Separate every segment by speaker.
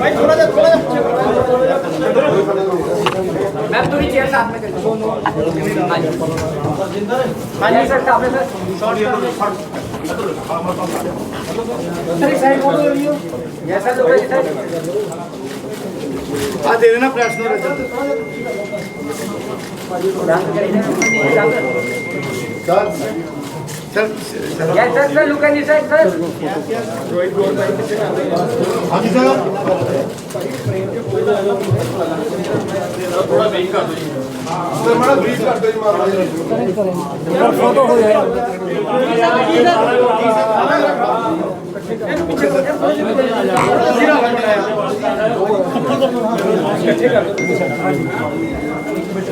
Speaker 1: भाई थोड़ा सा थोड़ा सा
Speaker 2: मैम थोड़ी चेयर साथ में हाँ जी सर सामने सर सर साइड फोटो ले लियो यस सर दोबारा सर
Speaker 1: आ दे देना प्रेस नो
Speaker 2: रजिस्टर सर
Speaker 1: लोकांनी थोड़ा ब्रेक कर दो जी सर मैडम ब्रेक कर दो जी मारो
Speaker 3: फोटो हो जाए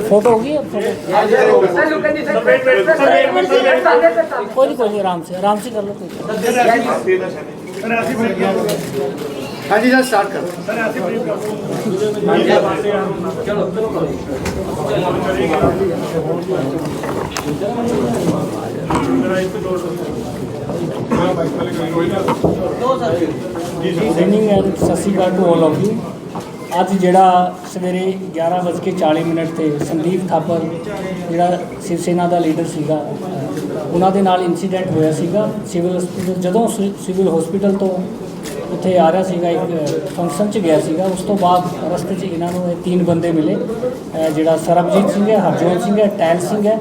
Speaker 3: फोटो होगी अब photo
Speaker 2: sir look at sir wait wait sir sir सामने सर सामने
Speaker 3: कोई नहीं कोई नहीं आराम से आराम से कर लो कोई
Speaker 1: हाँ जी सर स्टार्ट कर
Speaker 3: ਇਵਨਿੰਗ ਐਂਡ ਸਤਿ ਸ਼੍ਰੀ ਅਕਾਲ ਟੂ ਆਲ ਆਫ ਯੂ ਅੱਜ ਜਿਹੜਾ ਸਵੇਰੇ 11:40 ਮਿੰਟ ਤੇ ਸੰਦੀਪ ਥਾਪਰ, ਜਿਹੜਾ ਸ਼ਿਵ ਸੈਨਾ ਦਾ ਲੀਡਰ ਸੀਗਾ ਉਹਨਾਂ ਦੇ ਨਾਲ ਇਨਸੀਡੈਂਟ ਹੋਇਆ ਸੀਗਾ। ਸਿਵਲ ਹਸਪੀਟਲ ਜਦੋਂ ਸਿ- ਸਿਵਲ ਹਸਪੀਟਲ ਤੋਂ ਉੱਥੇ ਆ ਰਿਹਾ ਸੀਗਾ, ਇੱਕ ਫੰਕਸ਼ਨ 'ਚ ਗਿਆ ਸੀਗਾ। ਉਸ ਤੋਂ ਬਾਅਦ ਰਸਤੇ 'ਚ ਇਹਨਾਂ ਨੂੰ ਇਹ ਤਿੰਨ ਬੰਦੇ ਮਿਲੇ। ਜਿਹੜਾ ਸਰਬਜੀਤ ਸਿੰਘ ਹੈ, ਹਰਜੋਤ ਸਿੰਘ ਹੈ, ਟੈਲ ਸਿੰਘ ਹੈ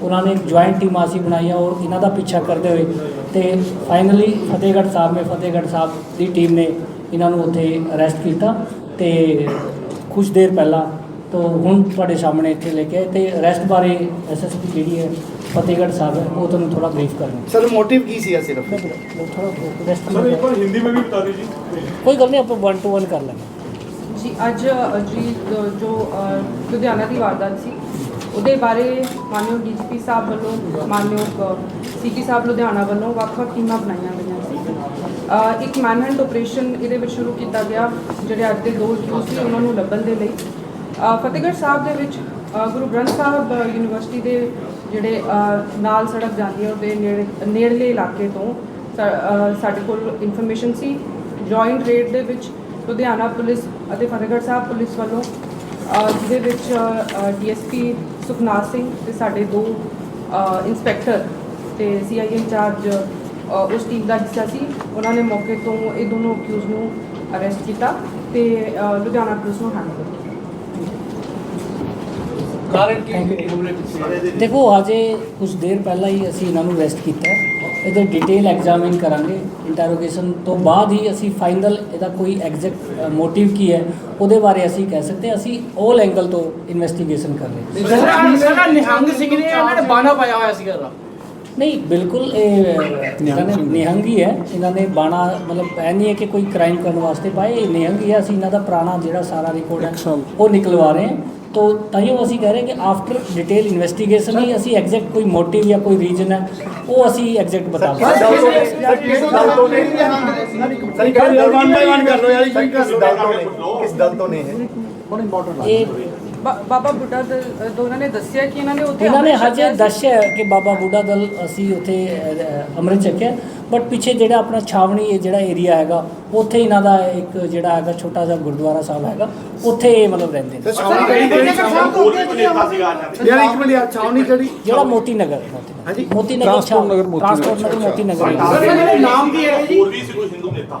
Speaker 3: ਉਹਨਾਂ ਨੇ ਜੁਆਇੰਟ ਟੀਮਾਂ ਅਸੀਂ ਬਣਾਈਆਂ ਔਰ ਇਹਨਾਂ ਦਾ ਪਿੱਛਾ ਕਰਦੇ ਹੋਏ ਤੇ ਫਾਈਨਲੀ ਫਤਿਹਗੜ੍ਹ ਸਾਹਿਬ ਨੇ ਫਤਿਹਗੜ੍ਹ ਸਾਹਿਬ ਦੀ ਟੀਮ ਨੇ ਇਹਨਾਂ ਨੂੰ ਉੱਥੇ ਅਰੈਸਟ ਕੀਤਾ ਤੇ ਕੁਝ ਦੇਰ ਪਹਿਲਾਂ ਤੋਂ ਹੁਣ ਤੁਹਾਡੇ ਸਾਹਮਣੇ ਇੱਥੇ ਲੈ ਕੇ ਤੇ ਅਰੈਸਟ ਬਾਰੇ ਐਸਐਸਪੀ ਜਿਹੜੀ ਹੈ ਫਤਿਹਗੜ੍ਹ ਸਾਹਿਬ ਹੈ ਉਹ ਤੁਹਾਨੂੰ ਥੋੜਾ ਬਰੀਫ ਕਰਨਾ
Speaker 4: ਸਰ ਮੋਟਿਵ ਕੀ ਸੀ ਸਿਰਫ?
Speaker 3: ਕੋਈ ਗੱਲ ਨਹੀਂ ਆਪਾਂ 1 ਟੂ 1 ਕਰ ਲਾਂਗੇ
Speaker 5: ਜੀ ਅੱਜ ਜੀ ਜੋ ਲੁਧਿਆਣਾ ਦੀ ਵਾਰਦਾਤ ਸੀ ਉਹਦੇ ਬਾਰੇ ਮਾਨਯੋਗ ਡੀਜੀਪੀ ਸਾਹਿਬ ਵੱਲੋਂ, ਮਾਨਯੋਗ ਸੀਪੀ ਸਾਹਿਬ ਲੁਧਿਆਣਾ ਵੱਲੋਂ ਵੱਖ-ਵੱਖ ਟੀਮਾਂ ਬਣਾਈਆਂ ਗਈਆਂ ਸੀ। ਇੱਕ ਮੈਨਹੰਟ ਆਪਰੇਸ਼ਨ ਇਹਦੇ ਵਿੱਚ ਸ਼ੁਰੂ ਕੀਤਾ ਗਿਆ, ਜਿਹੜੇ ਅੱਜ ਦੇ ਦੋ ਅਕਿਊਜ਼ ਸੀ, ਉਹਨਾਂ ਨੂੰ ਲੱਭਣ ਦੇ ਲਈ। ਫਤਿਹਗੜ੍ਹ ਸਾਹਿਬ ਦੇ ਵਿੱਚ ਗੁਰੂ ਗ੍ਰੰਥ ਸਾਹਿਬ ਯੂਨੀਵਰਸਿਟੀ ਦੇ ਜਿਹੜੇ ਨਾਲ ਸੜਕ ਜਾਂਦੀ ਹੈ, ਉਹਦੇ ਨੇੜੇ, ਨੇੜਲੇ ਇਲਾਕੇ ਤੋਂ ਸਾਡੇ ਕੋਲ ਇਨਫੋਰਮੇਸ਼ਨ ਸੀ। ਜੁਆਇੰਟ ਰੇਡ ਦੇ ਵਿੱਚ ਲੁਧਿਆਣਾ ਪੁਲਿਸ ਅਤੇ ਫਤਿਹਗੜ੍ਹ ਸਾਹਿਬ ਪੁਲਿਸ ਵੱਲੋਂ ਜਿਹਦੇ ਵਿੱਚ ਡੀਐਸਪੀ ਸੁਖਨਾਥ ਸਿੰਘ ਤੇ ਸਾਡੇ ਦੋ ਅ, ਇੰਸਪੈਕਟਰ ਤੇ ਸੀਆਈ ਇੰਚਾਰਜ ਉਸ ਟੀਮ ਦਾ ਹਿੱਸਾ ਸੀ। ਉਹਨਾਂ ਨੇ ਮੌਕੇ ਤੋਂ ਇਹ ਦੋਨੋਂ ਅਕਿਊਜ਼ ਨੂੰ ਅਰੈਸਟ ਕੀਤਾ ਤੇ ਲੁਧਿਆਣਾ ਪੁਲਿਸ ਨੂੰ ਹੈਂਡ ਕੀਤਾ।
Speaker 3: ਦੇਖੋ ਅਜੇ ਕੁਝ ਦੇਰ ਪਹਿਲਾਂ ਹੀ ਅਸੀਂ ਇਹਨਾਂ ਨੂੰ ਅਰੈਸਟ ਕੀਤਾ। ਇਹਦੇ ਡਿਟੇਲ ਐਗਜ਼ਾਮਿਨ ਕਰਾਂਗੇ। ਇੰਟਰੋਗੇਸ਼ਨ ਤੋਂ ਬਾਅਦ ਹੀ ਅਸੀਂ ਫਾਈਨਲ ਇਹਦਾ ਕੋਈ ਐਗਜ਼ੈਕਟ ਮੋਟਿਵ ਕੀ ਹੈ ਉਹਦੇ ਬਾਰੇ ਅਸੀਂ ਕਹਿ ਸਕਦੇ ਹਾਂ। ਅਸੀਂ 올 ਐਂਗਲ ਤੋਂ ਇਨਵੈਸਟੀਗੇਸ਼ਨ ਕਰ ਰਹੇ ਹਾਂ।
Speaker 2: ਸਾਡਾ ਨਿਹੰਗ ਸਿੰਘ ਨੇ ਇਹਨਾਂ ਨੇ ਬਾਣਾ ਪਾਇਆ ਹੋਇਆ ਸੀਗਾ
Speaker 3: ਨਹੀਂ ਬਿਲਕੁਲ ਇਹ ਇਹਨਾਂ ਨੇ ਨਿਹੰਗ। ਹੀ ਹੈ। ਇਹਨਾਂ ਨੇ ਬਾਣਾ ਮਤਲਬ ਇਹ ਨਹੀਂ ਹੈ ਕਿ ਕੋਈ ਕ੍ਰਾਈਮ ਕਰਨ ਵਾਸਤੇ ਪਾਏ। ਇਹ ਨਿਹੰਗ ਹੀ ਹੈ। ਅਸੀਂ ਇਹਨਾਂ ਦਾ ਪੁਰਾਣਾ ਜਿਹੜਾ ਸਾਰਾ ਰਿਕਾਰਡ ਹੈ ਉਹ ਨਿਕਲਵਾ ਰਹੇ ਹਾਂ। ਤੋ ਤਾਂ ਹੀ ਅਸੀਂ ਕਹਿ ਰਹੇ ਕਿ ਆਫਟਰ ਡਿਟੇਲ ਇਨਵੈਸਟੀਗੇਸ਼ਨ ਹੀ ਅਸੀਂ ਐਗਜ਼ੈਕਟ ਕੋਈ ਮੋਟਿਵ ਜਾਂ ਕੋਈ ਰੀਜ਼ਨ ਹੈ ਉਹ ਅਸੀਂ ਐਗਜ਼ੈਕਟ ਬਤਾ ਸਕਦੇ
Speaker 5: ਬਾਬਾ ਬੁੱਢਾ ਦਲ ਦੋਨਾਂ ਨੇ ਦੱਸਿਆ ਕਿ ਇਹਨਾਂ ਨੇ ਉੱਥੇ
Speaker 3: ਇਹਨਾਂ ਨੇ ਹਜੇ ਦੱਸਿਆ ਕਿ ਬਾਬਾ ਬੁੱਢਾ ਦਲ ਅਸੀਂ ਉੱਥੇ ਅੰਮ੍ਰਿਤ ਛਕਿਆ। ਬਟ ਪਿੱਛੇ ਜਿਹੜਾ ਆਪਣਾ ਛਾਵਣੀ ਇਹ ਜਿਹੜਾ ਏਰੀਆ ਹੈਗਾ ਉੱਥੇ ਇਹਨਾਂ ਦਾ ਇੱਕ ਜਿਹੜਾ ਹੈਗਾ ਛੋਟਾ ਜਿਹਾ ਗੁਰਦੁਆਰਾ ਸਾਹਿਬ ਹੈਗਾ ਉੱਥੇ ਇਹ ਮਤਲਬ ਰਹਿੰਦੇ ਨੇ।
Speaker 1: ਯਾਰ ਇੱਕ ਮਿੰਟ ਯਾਰ ਛਾਵਣੀ ਕਿਹੜੀ?
Speaker 3: ਜਿਹੜਾ ਮੋਤੀ ਨਗਰ
Speaker 1: ਹਾਂਜੀ।
Speaker 3: ਮੋਤੀ ਨਗਰ ਟ੍ਰਾਂਸਪੋਰਟ ਨਗਰ ਮੋਤੀ ਨਗਰ।
Speaker 2: ਨਾਮ ਕੀ ਹੈ ਜੀ?
Speaker 4: ਹੋਰ ਵੀ ਸੀ ਕੋਈ ਹਿੰਦੂ ਨੇਤਾ।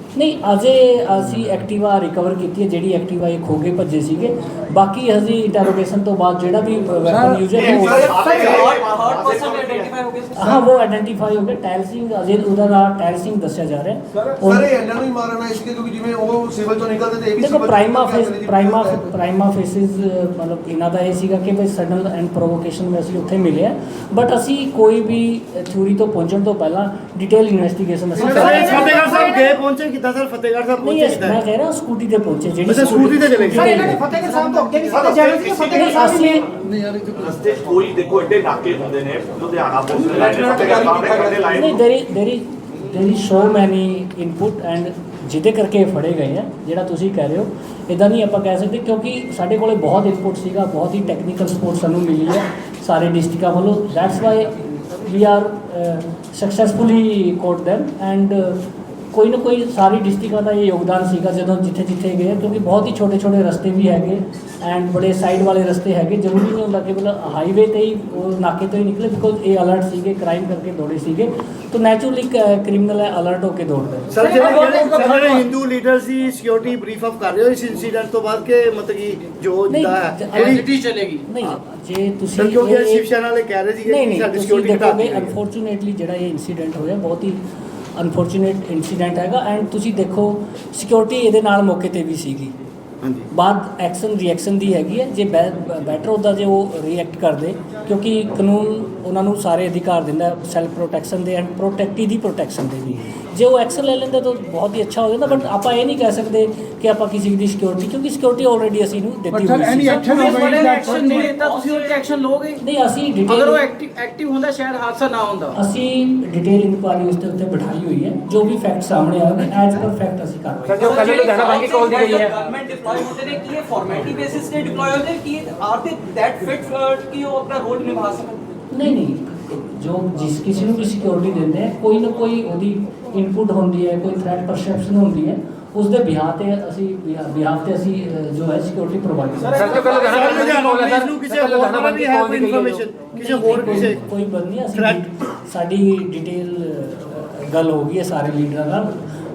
Speaker 3: ਨਹੀਂ ਅਜੇ ਅਸੀਂ ਐਕਟਿਵਾ ਰਿਕਵਰ ਕੀਤੀ ਹੈ ਜਿਹੜੀ ਐਕਟਿਵਾ ਇਹ ਖੋ ਕੇ ਭੱਜੇ ਸੀਗੇ। ਬਾਕੀ ਹਜੇ ਇੰਟਰੋਗੇਸ਼ਨ ਤੋਂ ਬਾਅਦ ਜਿਹੜਾ ਵੀ ਵੈਪਨ ਯੂਜ਼ਰ ਹੈ ਉਹ ਹਾਂ ਉਹ ਆਇਡੈਂਟੀਫਾਈ ਹੋ ਗਿਆ ਟੈਲ ਸਿੰਘ ਅਜੇ ਉਹਦਾ ਨਾਮ ਟੈਲ ਸਿੰਘ ਦੱਸਿਆ ਜਾ ਰਿਹਾ। ਹੈ।
Speaker 1: ਸਰ ਇਹ ਇਹਨਾਂ ਨੂੰ ਹੀ ਮਾਰਨ ਆਏ ਸੀਗੇ ਕਿਉਂਕਿ ਜਿਵੇਂ ਉਹ ਸਿਵਲ ਤੋਂ ਨਿਕਲਦੇ ਤੇ ਇਹ ਵੀ
Speaker 3: ਦੇਖੋ
Speaker 1: civil
Speaker 3: prima facie prima prima facie ਮਤਲਬ ਇਹਨਾਂ ਦਾ ਇਹ ਸੀਗਾ ਕਿ ਬਈ ਸਡਨ ਐਂਡ ਪ੍ਰੋਵੋਕੇਸ਼ਨ ਵਿੱਚ ਅਸੀਂ ਉੱਥੇ ਮਿਲੇ ਆ ਬਟ ਅਸੀਂ ਕੋਈ ਵੀ ਥਿਊਰੀ ਤੋਂ ਪਹੁੰਚਣ ਤੋਂ ਪਹਿਲਾਂ ਡਿਟੇਲ ਇਨਵੈਸਟੀਗੇਸ਼ਨ ਅਸੀਂ।
Speaker 6: ਫਤਿਹਗੜ੍ਹ ਸਾਹਿਬ ਗਏ ਪਹੁੰਚੇ ਕਿੱਦਾਂ ਸਰ ਫਤਿਹਗੜ੍ਹ ਸਾਹਿਬ
Speaker 3: ਨਹੀਂ
Speaker 6: ਪਹੁੰਚੇ
Speaker 3: ਇਸ-
Speaker 6: ਕਿੱਦਾਂ?
Speaker 3: ਮੈਂ ਕਹਿ ਰਿਹਾ ਸਕੂਟੀ ਤੇ ਪਹੁੰਚੇ ਜਿਹੜੀ
Speaker 6: ਅੱਛਾ, ਸਕੂਟੀ ਤੇ ਚਲੇ ਗਏ।
Speaker 2: ਸਰ ਇਹਨਾਂ ਨੇ ਫਤਿਹਗੜ੍ਹ ਸਾਹਿਬ ਤੋਂ ਅੱਗੇ ਵੀ ਕਿਤੇ ਜਾਣਾ ਸੀ ਫਤਿਹਗੜ੍ਹ ਸਾਹਿਬ
Speaker 3: ਅਸੀਂ
Speaker 2: ਵੀ
Speaker 4: ਰਸਤੇ 'ਚ ਕੋਈ ਦੇਖੋ ਐਡੇ ਨਾਕੇ ਹੁੰਦੇ ਨੇ ਲੁਧਿਆਣਾ ਪੁਲਿਸ ਲਾਈਨ ਦੇ ਫਤਿਹਗੜ੍ਹ ਸਾਹਿਬ ਦੇ ਕੰਢੇ ਲਾਈਨ
Speaker 3: ਨਹੀਂ ਦੇਰੀ ਦੇਰੀ ਦੇਰੀ ਸੋ ਮੈਨੀ ਇਨਪੁਟ ਐਂਡ ਜਿਹਦੇ ਕਰਕੇ ਇਹ ਫੜੇ ਗਏ ਆ ਜਿਹੜਾ ਤੁਸੀਂ ਕਹਿ ਰਹੇ ਹੋ ਇਦਾਂ ਨਹੀਂ ਆਪਾਂ ਕਹਿ ਸਕਦੇ ਕਿਉਂਕਿ ਸਾਡੇ ਕੋਲੇ ਬਹੁਤ ਇਨਪੁਟ ਸੀਗਾ ਬਹੁਤ ਹੀ ਟੈਕਨੀਕਲ ਸਪੋਰਟ ਸਾਨੂੰ ਮਿਲੀ ਹੈ ਸਾਰੇ ਡਿਸਟ੍ਰਿਕਟਾਂ ਵੱਲੋਂ। That's why we are successfully caught them and ਕੋਈ ਨਾ ਕੋਈ ਸਾਰੀ ਡਿਸਟ੍ਰਿਕਟਾਂ ਦਾ ਇਹ ਯੋਗਦਾਨ ਸੀਗਾ ਜਦੋਂ ਜਿੱਥੇ ਜਿੱਥੇ ਗਏ ਕਿਉਂਕਿ ਬਹੁਤ ਹੀ ਛੋਟੇ ਛੋਟੇ ਰਸਤੇ ਵੀ ਹੈਗੇ ਐਂਡ ਬੜੇ ਸਾਈਡ ਵਾਲੇ ਰਸਤੇ ਹੈਗੇ ਜ਼ਰੂਰੀ ਨਹੀਂ ਹੁੰਦਾ ਕਿ ਮਤਲਬ ਹਾਈਵੇ ਤੇ ਹੀ ਉਹ ਨਾਕੇ ਤੋਂ ਹੀ ਨਿਕਲੇ ਬਿਕੋਜ਼ ਇਹ ਅਲਰਟ ਸੀਗੇ ਕ੍ਰਾਈਮ ਕਰਕੇ ਦੌੜੇ ਸੀਗੇ ਤਾਂ ਨੈਚੁਰਲੀ ਕ੍ਰਿਮੀਨਲ ਹੈ ਅਲਰਟ ਹੋ ਕੇ ਦੌੜਦਾ ਹੈ।
Speaker 6: ਸਰ ਜਿਹੜੇ ਜਿਹੜੇ- ਸਰ, ਜਿਹੜੇ ਹਿੰਦੂ ਲੀਡਰ ਸੀ ਸਿਕਿਉਰਿਟੀ ਬਰੀਫ ਆਫ ਕਰ ਰਹੇ ਹੋ ਇਸ ਇਨਸੀਡੈਂਟ ਤੋਂ ਬਾਅਦ ਕਿ ਮਤਲਬ ਕਿ ਜੋ
Speaker 3: ਨਹੀਂ
Speaker 6: ਜਿੱਦਾਂ ਹੈ
Speaker 3: ਜ-
Speaker 6: ਜਿਹੜੀ
Speaker 3: ਚਲੇਗੀ ਨਹੀਂ ਜੇ ਤੁਸੀਂ
Speaker 6: ਸਰ ਕਿਉਂਕਿ
Speaker 3: ਇਹ-
Speaker 6: ਸ਼ਿਵ ਸੈਨਾ ਵਾਲੇ ਕਹਿ ਰਹੇ ਸੀਗੇ
Speaker 3: ਨਹੀਂ
Speaker 6: ਕਿ
Speaker 3: ਨਹੀਂ
Speaker 6: ਸਾਡੀ
Speaker 3: ਤੁਸੀਂ
Speaker 6: ਸਿਕਿਉਰਿਟੀ ਘਟਾ
Speaker 3: ਦੇਖੋਗੇ
Speaker 6: ਦਿੱਤੀ
Speaker 3: ਅਨਫੋਰਚੂਨੇਟਲੀ ਜਿਹੜਾ ਇਹ ਇਨਸੀਡੈਂਟ ਹੋਇਆ ਬਹੁਤ ਹੀ ਅਨਫੋਰਚੂਨੇਟ ਇਨਸੀਡੈਂਟ ਹੈਗਾ ਐਂਡ ਤੁਸੀਂ ਦੇਖੋ ਸਿਕਿਉਰਿਟੀ ਇਹਦੇ ਨਾਲ ਮੌਕੇ ਤੇ ਵੀ ਸੀਗੀ।
Speaker 6: ਹਾਂਜੀ।
Speaker 3: ਬਾਅਦ ਐਕਸ਼ਨ ਰਿਐਕਸ਼ਨ ਦੀ ਹੈਗੀ ਹੈ। ਜੇ ਬੈਟਰ ਹੁੰਦਾ ਜੇ ਉਹ ਰਿਐਕਟ ਕਰਦੇ ਕਿਉਂਕਿ ਕਾਨੂੰਨ ਉਹਨਾਂ ਨੂੰ ਸਾਰੇ ਅਧਿਕਾਰ ਦਿੰਦਾ ਸੈਲਫ ਪ੍ਰੋਟੈਕਸ਼ਨ ਦੇ ਐਂਡ ਪ੍ਰੋਟੈਕਟੀ ਦੀ ਪ੍ਰੋਟੈਕਸ਼ਨ ਦੇ ਵੀ। ਜੇ ਉਹ ਐਕਸ਼ਨ ਲੈ ਲੈਂਦੇ ਤਾਂ ਬਹੁਤ ਹੀ ਅੱਛਾ ਹੋ ਜਾਂਦਾ ਬਟ ਆਪਾਂ ਇਹ ਨਹੀਂ ਕਹਿ ਸਕਦੇ ਕਿ ਆਪਾਂ ਕਿਸੇ ਦੀ ਸਿਕਿਉਰਿਟੀ ਕਿਉਂਕਿ ਸਿਕਿਉਰਿਟੀ ਆਲਰੇਡੀ ਅਸੀਂ ਨੂੰ ਦਿੱਤੀ ਹੋਈ ਸੀ।
Speaker 2: ਐਕਸ਼ਨ ਨਹੀਂ ਲਿੱਤਾ ਤੁਸੀਂ ਉਹ ਐਕਸ਼ਨ ਲਓਗੇ?
Speaker 3: ਨਹੀਂ ਅਸੀਂ
Speaker 2: ਅਗਰ ਉਹ
Speaker 3: ਡਿਟੇਲ
Speaker 2: ਐਕਟਿਵ ਐਕਟਿਵ ਹੁੰਦਾ ਸ਼ਾਇਦ ਹਾਦਸਾ ਨਾ ਹੁੰਦਾ।
Speaker 3: ਅਸੀਂ ਡਿਟੇਲ ਇਨਕੁਆਰੀ ਉਸ ਉੱਤੇ ਬਿਠਾਈ ਹੋਈ ਹੈ ਜੋ ਵੀ ਫੈਕਟ ਸਾਹਮਣੇ ਆਉਣਗੇ ਐਜ਼ ਪਰ ਫੈਕਟ ਅਸੀਂ ਕਾਰਵਾਈ
Speaker 2: ਜੋ ਕੱਲ੍ਹ ਲੁਧਿਆਣਾ ਬੈਂਕ ਦੀ call ਦੀ ਗਈ ਹੈ।
Speaker 7: ਗਵਰਨਮੈਂਟ ਡਿਪਲੋਏ ਹੁੰਦੇ ਨੇ ਕੀ ਇਹ ਫਾਰਮੈਲਿਟੀ ਬੇਸਿਸ ਤੇ ਡਿਪਲੋਏ ਹੁੰਦੇ ਕੀ ਆਰ ਦੇ ਦੈਟ ਫਿਟ ਕਿ ਉਹ ਆਪਣਾ ਰੋਲ ਨਿਭਾ ਸਕਣ?
Speaker 3: ਨਹੀਂ ਨਹੀਂ ਜੋ ਜਿਸ ਕਿਸੇ ਨੂੰ ਵੀ ਸਿਕਿਉਰਿਟੀ ਦਿੰਦੇ ਆ ਕੋਈ ਨਾ ਕੋਈ ਉਹਦੀ ਇਨਪੁਟ ਹੁੰਦੀ ਹੈ ਕੋਈ ਥ੍ਰੈਟ ਪਰਸੈਪਸ਼ਨ ਹੁੰਦੀ ਹੈ ਉਸ ਦੇ ਬਿਹਾਰ ਤੇ ਅਸੀਂ ਬਿਹਾਰ ਤੇ ਅਸੀਂ ਜੋ ਹੈ ਸਿਕਿਉਰਿਟੀ ਪ੍ਰੋਵਾਈਡ ਕਰਦੇ
Speaker 2: ਸਰ ਜੋ
Speaker 6: ਸਰ, ਨੂੰ ਕਿਸੇ ਹੋਰ ਦੀ ਹੈ ਕੋਈ
Speaker 2: ਜੋ।
Speaker 6: ਇਨਫੋਰਮੇਸ਼ਨ ਕਿਸੇ ਹੋਰ ਕਿਸੇ
Speaker 3: ਕੋਈ ਬੰਦ ਨਹੀਂ ਅਸੀਂ? ਸਾਡੀ ਡਿਟੇਲ ਗੱਲ ਹੋ ਗਈ ਹੈ ਸਾਰੇ ਲੀਡਰਾਂ ਨਾਲ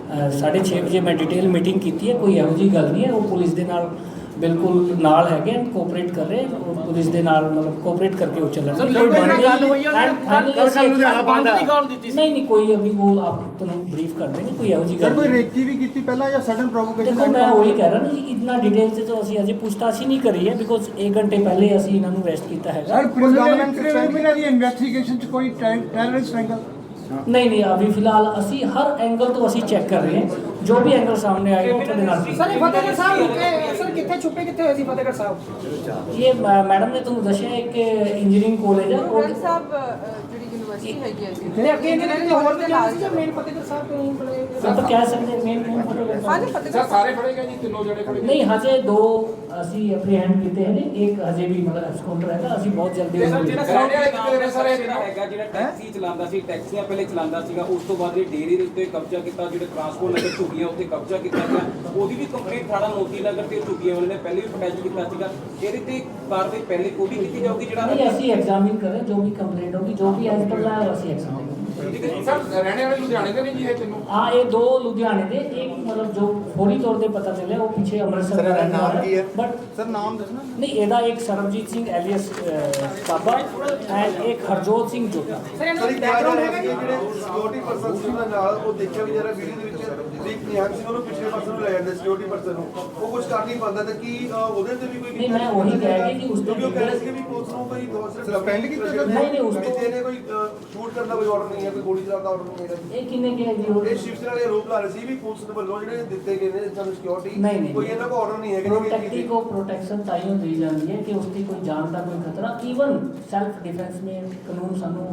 Speaker 3: ਅਹ, ਸਾਢੇ 6 ਵਜੇ ਮੈਂ ਡਿਟੇਲ ਮੀਟਿੰਗ ਕੀਤੀ ਹੈ ਕੋਈ ਇਹੋ ਜਿਹੀ ਗੱਲ ਨਹੀਂ ਹੈ ਉਹ ਪੁਲਿਸ ਦੇ ਨਾਲ ਬਿਲਕੁਲ ਨਾਲ ਹੈਗੇ ਕੋਆਪਰੇਟ ਕਰ ਰਹੇ ਪੁਲਿਸ ਦੇ ਨਾਲ ਮਤਲਬ ਕੋਆਪਰੇਟ ਕਰਕੇ ਉਹ ਚੱਲਣ।
Speaker 2: ਸਰ ਲੋਕਾਂ ਨਾਲ ਗੱਲ ਹੋਈ ਆ
Speaker 3: And finally
Speaker 6: ਕੱਲ੍ਹ
Speaker 3: ਅਸੀਂ-
Speaker 6: ਲੁਧਿਆਣਾ ਬੰਦ ਹੈ।
Speaker 2: ਦੀ ਕਾਲ ਦਿੱਤੀ ਸੀ।
Speaker 3: ਨਹੀਂ ਨਹੀਂ ਕੋਈ ਅਭੀ ਉਹ ਆਪ ਤੁਹਾਨੂੰ ਬਰੀਫ ਕਰ ਦੇਣਗੇ ਕੋਈ ਇਹੋ ਜਿਹੀ ਗੱਲ ਨਹੀਂ।
Speaker 8: ਰੇਕੀ ਵੀ ਕੀਤੀ ਪਹਿਲਾਂ ਜਾਂ ਸਡਨ ਪ੍ਰੋਵੋਕੇਸ਼ਨ
Speaker 3: ਦੇਖੋ ਮੈਂ ਉਹੀ ਕਹਿ ਰਿਹਾ ਨਾ ਜੀ ਇਤਨਾ ਡਿਟੇਲ ਚ ਤਾਂ ਅਸੀਂ ਅਜੇ ਪੁੱਛਤਾਛ ਹੀ ਨਹੀਂ ਕਰੀ ਹੈ ਬਿਕੋਜ਼ 1 ਘੰਟੇ ਪਹਿਲੇ ਅਸੀਂ ਇਹਨਾਂ ਨੂੰ ਅਰੈਸਟ ਕੀਤਾ ਹੈਗਾ।
Speaker 8: ਸਰ ਗਵਰਨਮੈਂਟ ਕ੍ਰਿਮੀਨਲ ਦੀ ਇਨਵੈਸਟੀਗੇਸ਼ਨ ਚ ਕੋਈ ਟੈਰਰਿਸਟ ਐਂਗਲ
Speaker 3: ਨਹੀਂ ਨਹੀਂ ਅਭੀ ਫਿਲਹਾਲ ਅਸੀਂ ਹਰ ਐਂਗਲ ਤੋਂ ਅਸੀਂ ਚੈੱਕ ਕਰ ਰਹੇ ਹਾਂ। ਜੋ ਵੀ ਐਂਗਲ ਸਾਹਮਣੇ ਆਏਗਾ ਉਹ ਤੁਹਾਡੇ ਨਾਲ
Speaker 2: ਸਰ ਇਹ ਫਤਿਹਗੜ੍ਹ ਸਾਹਿਬ ਰੁਕੇ ਸਰ ਕਿੱਥੇ ਛੁਪੇ ਕਿੱਥੇ ਹੋਏ ਸੀ ਫਤਿਹਗੜ੍ਹ ਸਾਹਿਬ?
Speaker 3: ਇਹ ਮੈਡਮ ਨੇ ਤੁਹਾਨੂੰ ਦੱਸਿਆ ਇੱਕ ਇੰਜੀਨੀਅਰਿੰਗ ਕਾਲਜ ਹੈ ਉਹ
Speaker 5: ਸਾਹਿਬ ਜਿਹੜੀ ਯੂਨੀਵਰਸਿਟੀ ਹੈਗੀ ਹੈ ਜੀ।
Speaker 2: ਅੱਗੇ ਇਹਨਾਂ ਨੇ ਹੋਰ ਤੇ ਜਾਣਾ ਸੀ ਜਾਂ ਮੇਨ ਫਤਿਹਗੜ੍ਹ ਸਾਹਿਬ ਤੋਂ ਹੀ ਬਣੇ?
Speaker 3: ਆਪਾਂ ਕਹਿ ਸਕਦੇ ਮੇਨ ਮੇਨ
Speaker 5: ਫਤਿਹਗੜ੍ਹ ਸਾਹਿਬ।
Speaker 1: ਫੜੇ ਗਏ ਜੀ ਤਿੰਨੋਂ ਜਣੇ ਫੜੇ
Speaker 3: ਨਹੀਂ ਹਜੇ ਦੋ ਅਸੀਂ ਐਪਰੀਹੈਂਡ ਕੀਤੇ ਨੇ ਇੱਕ ਹਜੇ ਵੀ ਮਤਲਬ ਐਬਸਕਾਊਂਟਰ ਹੈਗਾ ਅਸੀਂ ਬਹੁਤ ਜਲਦੀ
Speaker 7: ਤੇ ਸਰ ਜਿਹੜਾ
Speaker 1: ਰਹਿਣੇ ਵਾਲੇ ਕਿਤੇ ਨੇ ਸਰ ਇਹ
Speaker 7: ਜਿਹੜਾ ਹੈਗਾ ਜਿਹੜਾ ਟੈਕਸੀ ਚਲਾਉਂਦਾ ਸੀ ਟੈਕਸੀਆਂ ਪਹਿਲੇ ਚਲਾਉਂਦਾ ਸੀਗਾ ਉਸ ਤੋਂ ਬਾਅਦ ਇਹ ਡੇਰੀ ਦੇ ਉੱਤੇ ਕਬਜ਼ਾ ਕੀਤਾ ਜਿਹੜੇ ਟਰਾਂਸਪੋਰਟ ਨਗਰ ਝੁੱਗੀਆਂ ਉੱਤੇ ਕਬਜ਼ਾ ਕੀਤਾ ਗਿਆ ਉਹਦੀ ਵੀ ਕੰਪਲੀਟ ਥਾਣਾ ਮੋਤੀ ਨਗਰ ਤੇ ਝੁੱਗੀਆਂ ਵਾਲੇ ਨੇ ਪਹਿਲੇ ਵੀ ਅਟੈਚ ਕੀਤਾ ਸੀਗਾ। ਇਹਦੇ ਤੇ ਕਾਰਵਾਈ ਪਹਿਲੇ ਵੀ ਕੀਤੀ ਜਾਊਗੀ ਜਿਹੜਾ
Speaker 3: ਨਹੀਂ ਅਸੀਂ ਐਗਜ਼ਾਮਿਨ ਕਰ ਜੋ ਵੀ ਕੰਪਲੇਂਟ ਹੋਗੀ ਜੋ ਵੀ ਐਜ਼ ਪਰ ਅਸੀਂ ਐਗਜ਼ਾਮਿਨ
Speaker 1: ਸਰ ਰਹਿਣੇ ਵਾਲੇ ਲੁਧਿਆਣੇ ਦੇ ਨਹੀਂ ਜੀ ਇਹ ਤਿੰਨੋਂ
Speaker 3: ਆ ਇਹ ਦੋ ਲੁਧਿਆਣੇ ਦੇ ਇੱਕ ਮਤਲਬ ਜੋ ਫੌਰੀ ਤੌਰ ਤੇ ਪਤਾ ਚੱਲਿਆ ਉਹ ਪਿੱਛੇ ਅੰਮ੍ਰਿਤਸਰ ਦਾ ਰਹਿਣ ਵਾਲਾ ਹੈ? ਬਟ
Speaker 8: ਸਰ ਨਾਮ ਦੱਸਣਾ।
Speaker 3: ਨਹੀਂ ਇਹਦਾ ਇੱਕ ਸਰਬਜੀਤ ਸਿੰਘ ਐਲੀਅਸ ਸਾਬਾ ਐਂਡ ਇੱਕ ਹਰਜੋਤ ਸਿੰਘ ਜੋਤਾ
Speaker 2: ਸਰ
Speaker 1: ਬਾਤ
Speaker 2: ਬੈਕਗ੍ਰਾਉਂਡ
Speaker 1: ਹੈ
Speaker 2: ਹੈਗਾ
Speaker 1: ਜਿਹੜੇ ਸਿਕਿਉਰਿਟੀ ਪਰਸਨ ਸੀ ਨਾਲ ਉਹ ਦੇਖਿਆ ਵੀ ਜਰਾ ਵੀਡੀਓ ਦੇ ਵਿੱਚ। ਦੀਪ ਨਿਹੰਗ ਸਿੰਘ ਨੂੰ ਪਿਛਲੇ ਪਰਸਨ ਨੂੰ ਲੈ ਜਾਂਦੇ ਸਿਕਿਉਰਿਟੀ ਪਰਸਨ ਨੂੰ। ਉਹ ਕੁਝ ਕਰ ਨਹੀਂ ਪਾਉਂਦਾ ਤਾਂ ਕੀ ਉਹਦੇ ਤੇ ਵੀ ਕੋਈ
Speaker 3: ਨਹੀਂ ਮੈਂ ਉਹੀ ਕਹਿ ਰਹੀ ਕਿ ਉਸ ਤੋਂ
Speaker 1: ਵੀ ਕਹਿ ਸੀ ਵੀ ਪੁਲਿਸ ਨੂੰ ਕੋਈ
Speaker 8: ਦੋਸਤ ਸਸਪੈਂਡ ਕੀਤਾ
Speaker 3: ਨਹੀਂ ਨਹੀਂ ਉਸ ਤੋਂ
Speaker 1: ਇਹਨੇ ਕੋਈ ਸ਼ੂਟ ਕਰਨ ਦਾ ਕੋਈ ਆਰਡਰ ਨਹੀਂ ਹੈ ਕੋਈ ਗੋਲੀ ਚਲਾਉਣ ਦਾ ਆਰਡਰ ਨਹੀਂ ਹੈ
Speaker 3: ਇਹ ਕਿੰਨੇ ਕਿਹਾ ਜੀ ਉਹ?
Speaker 1: ਇਹ ਸ਼ਿਵ ਸੈਨਾ ਦੇ ਆਰੋਪ ਲਾ ਰਹੇ ਸੀ ਵੀ ਪੁਲਿਸ ਦੇ ਵੱਲੋਂ ਜਿਹੜੇ ਦਿੱਤੇ ਗਏ ਨੇ ਸਾਨੂੰ ਸਿਕਿਉਰਿਟੀ ਕੋਈ ਇਹਨਾਂ ਦਾ ਆਰਡਰ ਨਹੀਂ ਹੈ ਕਿ
Speaker 3: ਪ੍ਰੋਟੈਕਟੀ ਕੋ ਪ੍ਰੋਟੈਕਸ਼ਨ ਤਾਂ ਹੀ ਦਿੱਤੀ ਜਾਂਦੀ ਹੈ ਕਿ ਉਸ ਦੀ ਕੋਈ ਜਾਨ ਦਾ ਕੋਈ ਖਤਰਾ ਈਵਨ ਸੈਲਫ ਡਿਫੈਂਸ ਮੇ ਕਾਨੂੰਨ ਸਾਨੂੰ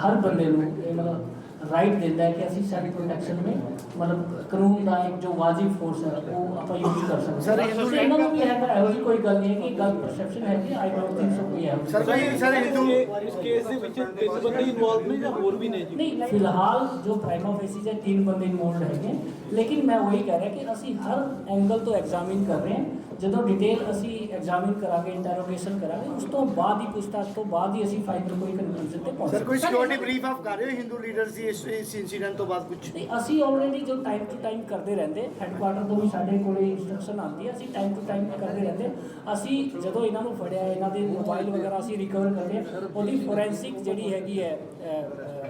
Speaker 3: ਹਰ ਬੰਦੇ ਨੂੰ ਇਹ ਮਤਲਬ ਰਾਈਟ ਦਿੰਦਾ ਹੈ ਕਿ ਅਸੀਂ ਸੈਲਫ ਪ੍ਰੋਟੈਕਸ਼ਨ में ਮਤਲਬ ਕਾਨੂੰਨ ਦਾ ਇੱਕ ਜੋ ਵਾਜਿਬ ਫੋਰਸ ਹੈ ਉਹ ਆਪਾਂ ਯੂਜ਼ ਕਰ ਸਕਦੇ ਹਾਂ। ਸਰ ਇਹਨਾਂ ਨੂੰ ਵੀ ਹੈਗਾ ਇਹੋ ਜਿਹੀ ਕੋਈ ਗੱਲ ਨਹੀਂ ਹੈ ਕਿ ਗਲਤ ਪਰਸੈਪਸ਼ਨ ਹੈ ਕਿ ਆਈ ਡੋਨਟ ਥਿੰਕ ਸੋ ਕੋਈ ਹੈ।
Speaker 6: ਸਰ ਕੋਈ ਸਰ ਹਿੰਦੂ
Speaker 9: ਇਸ ਕੇਸ ਦੇ ਵਿੱਚ ਤਿੰਨ ਬੰਦੇ ਇਨਵੋਲਵ ਨੇ ਜਾਂ ਹੋਰ ਵੀ ਨੇ ਜੀ?
Speaker 3: ਨਹੀਂ ਫਿਲਹਾਲ ਜੋ ਪ੍ਰਾਈਮਾ ਫੇਸਿਸ ਹੈ ਤਿੰਨ ਬੰਦੇ ਇਨਵੋਲਡ ਹੈਗੇ ਲੇਕਿਨ ਮੈਂ ਵਹੀ ਕਹਿ ਰਿਹਾ ਕਿ ਅਸੀਂ ਹਰ ਐਂਗਲ ਤੋਂ ਐਗਜ਼ਾਮਿਨ ਕਰ ਰਹੇ ਹਾਂ। ਜਦੋਂ ਡਿਟੇਲ ਅਸੀਂ ਐਗਜ਼ਾਮਿਨ ਕਰਾਂਗੇ ਇੰਟਰੋਗੇਸ਼ਨ ਕਰਾਂਗੇ ਉਸ ਤੋਂ ਬਾਅਦ ਹੀ ਪੁੱਛਤਾਛ ਤੋਂ ਬਾਅਦ ਹੀ ਅਸੀਂ ਫਾਈਨਲ ਕੋਈ ਕਨਕਲੂਜਨ ਤੇ ਪਹੁੰਚਾਂਗੇ
Speaker 6: ਸਰ ਕੋਈ ਸਿਕਿਉਰਿਟੀ ਬਰੀਫ ਆਫ ਕਰ ਰਹੇ ਹੋ? ਹਿੰਦੂ ਲੀਡਰਸ ਦੀ ਇਸ ਇਨਸੀਡੈਂਟ ਤੋਂ ਬਾਅਦ ਕੁਝ
Speaker 3: ਨਹੀਂ ਅਸੀਂ ਆਲਰੇਡੀ ਜੋ ਟਾਈਮ ਟੂ ਟਾਈਮ ਕਰਦੇ ਰਹਿੰਦੇ ਹੈੱਡਕੁਆਟਰ ਤੋਂ ਵੀ ਸਾਡੇ ਕੋਲੇ ਇਨਸਟਰਕਸ਼ਨ ਆਉਂਦੀ ਹੈ ਅਸੀਂ ਟਾਈਮ ਟੂ ਟਾਈਮ ਕਰਦੇ ਰਹਿੰਦੇ। ਅਸੀਂ ਜਦੋਂ ਇਹਨਾਂ ਨੂੰ ਫੜਿਆ ਇਹਨਾਂ ਦੇ ਮੋਬਾਈਲ ਵਗੈਰਾ ਅਸੀਂ ਰਿਕਵਰ ਕਰਦੇ ਹਾਂ ਉਹਦੀ ਫੋਰੈਂਸਿਕ ਜਿਹੜੀ ਹੈਗੀ ਹੈ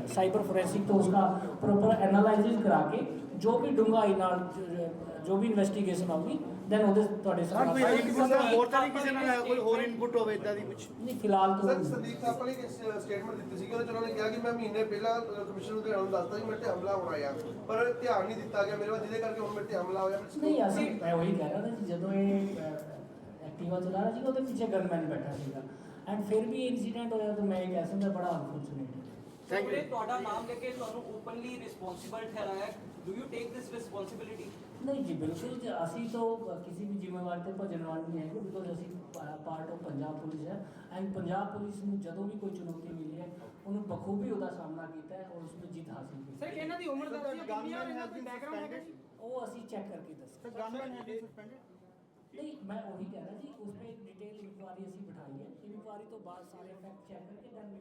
Speaker 3: ਸਾਈਬਰ ਫੋਰੈਂਸਿਕ ਤੋਂ ਉਸਦਾ ਪ੍ਰੋਪਰ ਐਨਾਲਾਈਸਿਸ ਕਰਾ ਕੇ ਜੋ ਵੀ ਡੂੰਘਾਈ ਨਾਲ ਜ- ਵੀ ਇਨਵੈਸਟੀਗੇਸ਼ਨ ਆਊਗੀ ਦੈਨ ਉਹਦੇ ਤੁਹਾਡੇ
Speaker 6: ਸਰ ਕੋਈ
Speaker 3: ਸਾਹਮਣੇ
Speaker 6: ਕਿਸੇ ਦਾ ਹੋਰ ਤਾਂ ਨਹੀਂ ਕਿਸੇ ਨਾਲ ਕੋਈ ਹੋਰ ਇਨਪੁਟ ਹੋਵੇ ਇਦਾਂ ਦੀ ਕੁਝ
Speaker 3: ਨਹੀਂ ਫਿਲਹਾਲ
Speaker 1: ਸਰ
Speaker 3: ਤਾਂ
Speaker 1: ਸੰਦੀਪ ਥਾਪਰ ਨੇ ਇੱਕ ਸਟੇਟਮੈਂਟ ਦਿੱਤੀ ਸੀ ਕਿ ਉਹਨੇ ਉਹਨਾਂ ਨੇ ਕਿਹਾ ਕਿ ਮੈਂ ਮਹੀਨੇ ਪਹਿਲਾਂ ਕਮਿਸ਼ਨ ਨੂੰ ਧਿਆਨ ਦੱਸਤਾ ਕਿ ਮੇਰੇ ਤੇ ਹਮਲਾ ਹੋਣਾ ਆ। ਪਰ ਧਿਆਨ ਨਹੀਂ ਦਿੱਤਾ ਗਿਆ ਮੇਰੇ ਵੱਲ ਜਿਹਦੇ ਕਰਕੇ ਹੁਣ ਮੇਰੇ ਤੇ ਹਮਲਾ ਹੋਇਆ।
Speaker 3: ਨਹੀਂ ਅਸੀਂ ਮੈਂ ਉਹੀ ਕਹਿ ਰਿਹਾ ਨਾ ਕਿ ਜਦੋਂ ਇਹ ਐਕਟਿਵਾ ਚਲਾ ਰਿਹਾ ਸੀ ਉਹਦੇ ਪਿੱਛੇ ਗਨਮੈਨ ਬੈਠਾ ਸੀਗਾ। ਐਂਡ ਫਿਰ ਵੀ ਇਨਸੀਡੈਂਟ ਹੋਇਆ ਤਾਂ ਮੈਂ ਇਹ ਕਹਿ ਸਕਦਾ ਬੜਾ ਅਨਫੋਰਚੂਨੇਟ
Speaker 6: Thank you.
Speaker 10: ਤੁਹਾਡਾ ਨਾਮ ਲੈ ਕੇ ਤੁਹਾਨੂੰ ਓਪਨਲੀ ਰਿਸਪੌਂਸਿਬਲ ਠਹਿਰਾਇਆ। Do you take this responsibility
Speaker 3: ਨਹੀਂ ਜੀ ਬਿਲਕੁਲ ਜੀ ਅਸੀਂ ਤਾਂ ਕਿਸੇ ਵੀ ਜ਼ਿੰਮੇਵਾਰੀ ਤੇ ਭੱਜਣ ਵਾਲੇ ਨਹੀਂ ਹੈਗੇ ਬਿਕੋਜ਼ ਅਸੀਂ ਪਾਰਟ ਆਫ ਪੰਜਾਬ ਪੁਲਿਸ ਹੈ। ਐਂਡ ਪੰਜਾਬ ਪੁਲਿਸ ਨੂੰ ਜਦੋਂ ਵੀ ਕੋਈ ਚੁਣੌਤੀ ਮਿਲੀ ਹੈ ਉਹਨੂੰ ਬਖੂਬੀ ਉਹਦਾ ਸਾਹਮਣਾ ਕੀਤਾ ਹੈ ਔਰ ਉਸ ਵਿੱਚ ਜਿੱਤ ਹਾਸਿਲ ਕੀਤੀ
Speaker 2: ਸਰ ਇਹਨਾਂ ਦੀ ਉਮਰ ਦੱਸੀ ਕਿੰਨੀ ਆ ਇਹਨਾਂ ਦਾ ਬੈਕਗ੍ਰਾਉਂਡ ਹੈਗਾ ਜੀ?
Speaker 3: ਉਹ ਅਸੀਂ ਚੈੱਕ ਕਰਕੇ ਦੱਸਾਂਗੇ।
Speaker 8: ਗਨਮੈਨ ਹੈ ਸਸਪੈਂਡਡ
Speaker 3: ਨਹੀਂ ਮੈਂ ਉਹੀ ਕਹਿ ਰਿਹਾ ਜੀ ਉਸ ਤੇ ਡਿਟੇਲ ਇਨਕੁਆਰੀ ਅਸੀਂ ਬਿਠਾਈ ਹੈ। ਇਨਕੁਆਰੀ ਤੋਂ ਬਾਅਦ ਸਾਰੇ ਫੈਕਟ ਚੈੱਕ ਕਰਕੇ ਦੈਨ